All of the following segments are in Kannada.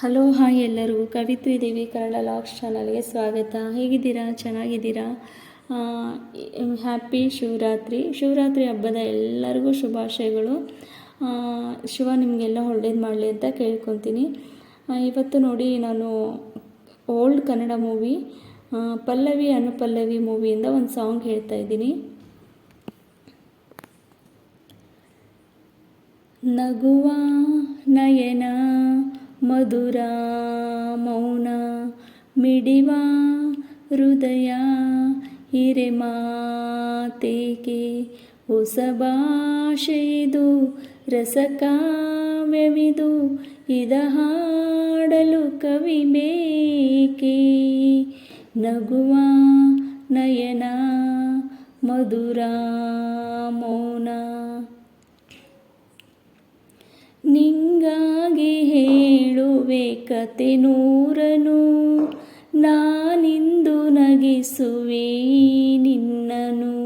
ಹಲೋ, ಹಾಯ್ ಎಲ್ಲರೂ. ಕವಿತ್ರಿ ದೇವಿ ಕನ್ನಡ ಲಾಕ್ಸ್ ಚಾನಲ್ಗೆ ಸ್ವಾಗತ. ಹೇಗಿದ್ದೀರಾ? ಚೆನ್ನಾಗಿದ್ದೀರಾ? ಹ್ಯಾಪಿ ಶಿವರಾತ್ರಿ. ಶಿವರಾತ್ರಿ ಹಬ್ಬದ ಎಲ್ಲರಿಗೂ ಶುಭಾಶಯಗಳು. ಶಿವ ನಿಮಗೆಲ್ಲ ಒಳ್ಳೇದು ಮಾಡಲಿ ಅಂತ ಕೇಳ್ಕೊತೀನಿ. ಇವತ್ತು ನೋಡಿ ನಾನು ಓಲ್ಡ್ ಕನ್ನಡ ಮೂವಿ ಪಲ್ಲವಿ ಅನುಪಲ್ಲವಿ ಮೂವಿಯಿಂದ ಒಂದು ಸಾಂಗ್ ಹೇಳ್ತಾ ಇದ್ದೀನಿ. ನಗುವ ನಯನ ಮಧುರ ಮೌನ ಮಿಡಿವ ಹೃದಯ ಹಿರೆಮಾತೇಕೆ ಹೊಸ ಭಾಷೆಯಿದು ರಸಕಾವ್ಯವಿದು, ಇದ ಹಾಡಲು ಕವಿ ಬೇಕೆ? ನಗುವ ನಯನ ಮಧುರ ಮೌನ ಹೇಳುವೆ ಕತೆ ನೂರನು ನಾನಿಂದು ನಗಿಸುವೆ ನಿನ್ನನು.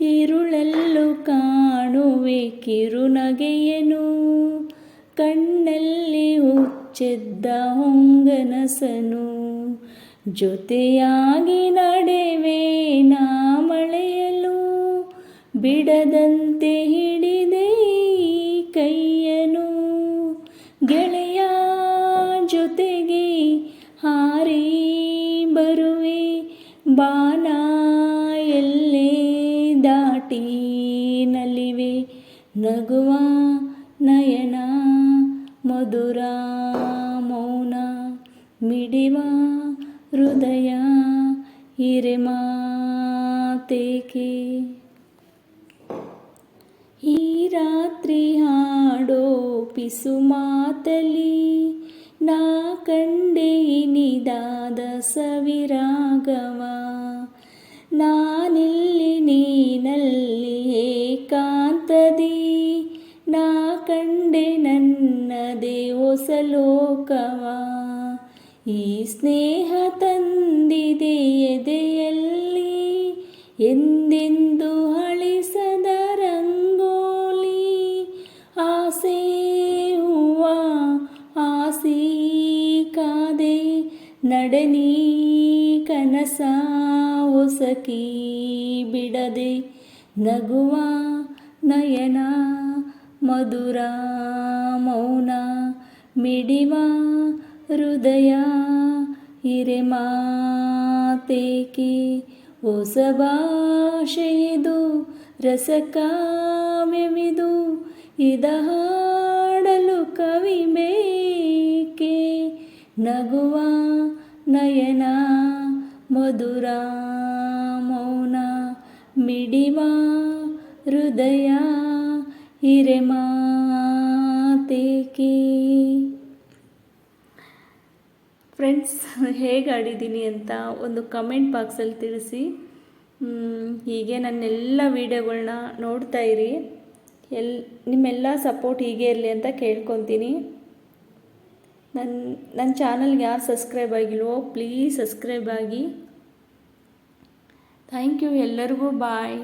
ಇರುಳಲ್ಲು ಕಾಣುವೆ ಕಿರುನಗೆಯನು. ಕಣ್ಣಲ್ಲಿ ಹುಚ್ಚೆದ್ದ ಹೊಂಗನಸನು. ಜೊತೆಯಾಗಿ ನಡೆವೆ ನಾ ಮಳೆಯಲು. ಬಿಡದಂತೆ ಬಾನ ಎಲ್ಲೇ ದಾಟಿ ನಲಿವೆ, ನಗುವ ನಯನ ಮಧುರ ಮೌನ, ಮಿಡಿವ ಹೃದಯ ಹಿರೆಮಾತೇಕೆ ಈ ರಾತ್ರಿ ಹಾಡೋ ಪಿಸು ಮಾತಲಿ ನಾ ಕಂಡೆ ಇನಿದಾದ ಸವಿರಾಗವ. ನಾನಿಲ್ಲಿ ನೀನಲ್ಲಿ ಏಕಾಂತದಿ. ನಾ ಕಂಡೆ ನನ್ನದೇ ಹೊಸ ಲೋಕವ. ಈ ಸ್ನೇಹ ತಂದಿದೆ ಎದೆಯಲ್ಲಿ. ಎಂದೆಂದು ನಡನಿ ಕನಸ ಹೊಸಕಿ ಬಿಡದೆ ನಗುವ ನಯನ ಮಧುರ ಮೌನ ಮಿಡಿವ ಹೃದಯ ಹಿರೆಮಾತೇಕೆ ಹೊಸ ಭಾಷೆಯಿದು ರಸಕಾವ್ಯವಿದು ಇದ ಹಾಡಲು ಕವಿ ಬೇಕೆ ನಗುವ ನಯನ ಮಧುರ ಮೌನ ಮಿಡಿವ ಹೃದಯ ಹಿರೆಮಾತೇಕಿ ಫ್ರೆಂಡ್ಸ್ ಹೇಗೆ ಆಡಿದ್ದೀನಿ ಅಂತ ಒಂದು ಕಮೆಂಟ್ ಬಾಕ್ಸಲ್ಲಿ ತಿಳಿಸಿ. ಹೀಗೆ ನನ್ನೆಲ್ಲ ವೀಡಿಯೋಗಳನ್ನ ನೋಡ್ತಾ ಇರಿ. ಎಲ್, ನಿಮ್ಮೆಲ್ಲ ಸಪೋರ್ಟ್ ಹೀಗೆ ಇರಲಿ ಅಂತ ಕೇಳ್ಕೊತೀನಿ. ನನ್ನ ನನ್ನ ಚಾನಲ್ಗೆ ಯಾರು ಸಬ್ಸ್ಕ್ರೈಬ್ ಆಗಿಲ್ವೋ ಪ್ಲೀಸ್ ಸಬ್ಸ್ಕ್ರೈಬ್ ಆಗಿ. ಥ್ಯಾಂಕ್ ಯು ಎಲ್ಲರಿಗೂ ಬಾಯ್.